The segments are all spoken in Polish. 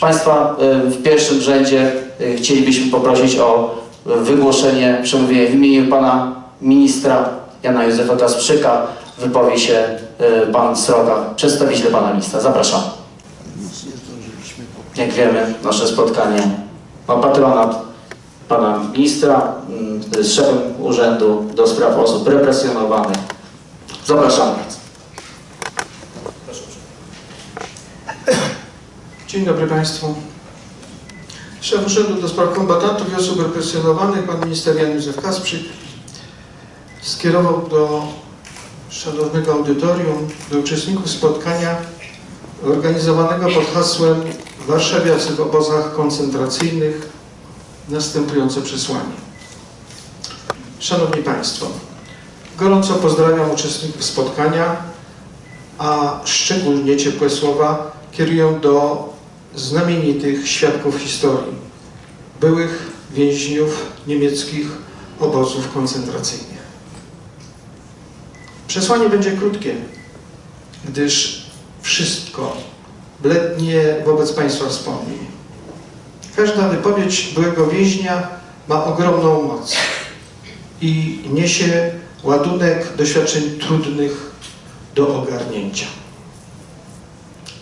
Proszę Państwa, y, w pierwszym rzędzie y, chcielibyśmy poprosić o wygłoszenie przemówienia w imieniu Pana Ministra Jana Józefa Kasprzyka. Wypowie się y, Pan Sroka, przedstawiciel Pana Ministra. Zapraszam. Jak wiemy, nasze spotkanie ma patronat Pana Ministra, z szefem Urzędu do Spraw Osób Represjonowanych. Zapraszam. Dzień dobry Państwu. Szef Urzędu do Spraw Kombatantów i Osób Represjonowanych, Pan Minister Jan Józef Kasprzyk, skierował do szanownego audytorium, do uczestników spotkania organizowanego pod hasłem Warszawiacy w obozach koncentracyjnych następujące przesłanie. Szanowni Państwo, gorąco pozdrawiam uczestników spotkania, a szczególnie ciepłe słowa kieruję do znamienitych świadków historii, byłych więźniów niemieckich obozów koncentracyjnych. Przesłanie będzie krótkie, gdyż wszystko blednie wobec Państwa wspomnień. Każda wypowiedź byłego więźnia ma ogromną moc i niesie ładunek doświadczeń trudnych do ogarnięcia.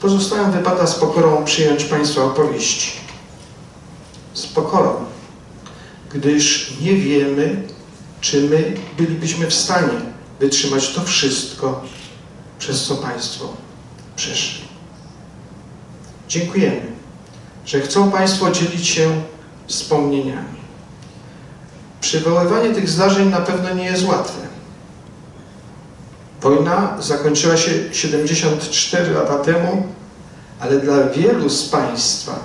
Pozostałym wypada z pokorą przyjąć Państwa opowieści. Z pokorą, gdyż nie wiemy, czy my bylibyśmy w stanie wytrzymać to wszystko, przez co Państwo przeszli. Dziękujemy, że chcą Państwo dzielić się wspomnieniami. Przywoływanie tych zdarzeń na pewno nie jest łatwe. Wojna zakończyła się 74 lata temu, ale dla wielu z Państwa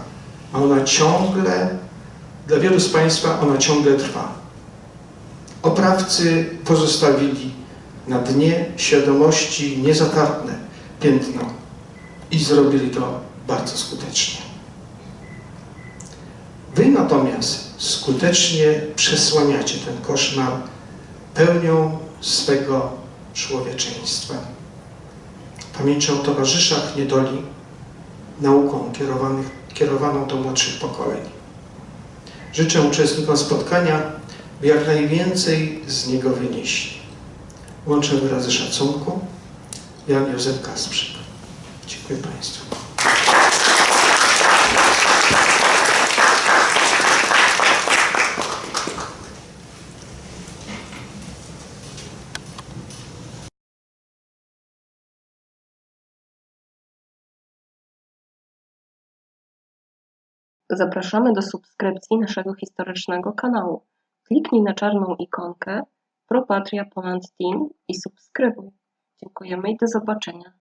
ona ciągle, dla wielu z Państwa ona ciągle trwa. Oprawcy pozostawili na dnie świadomości niezatarne piętno i zrobili to bardzo skutecznie. Wy natomiast skutecznie przesłaniacie ten koszmar pełnią swego człowieczeństwa. Pamięcią o towarzyszach niedoli, nauką kierowaną do młodszych pokoleń. Życzę uczestnikom spotkania, by jak najwięcej z niego wynieśli. Łączę wyrazy szacunku. Jan Józef Kasprzyk. Dziękuję Państwu. Zapraszamy do subskrypcji naszego historycznego kanału. Kliknij na czarną ikonkę Pro Patria Poland Team i subskrybuj. Dziękujemy i do zobaczenia.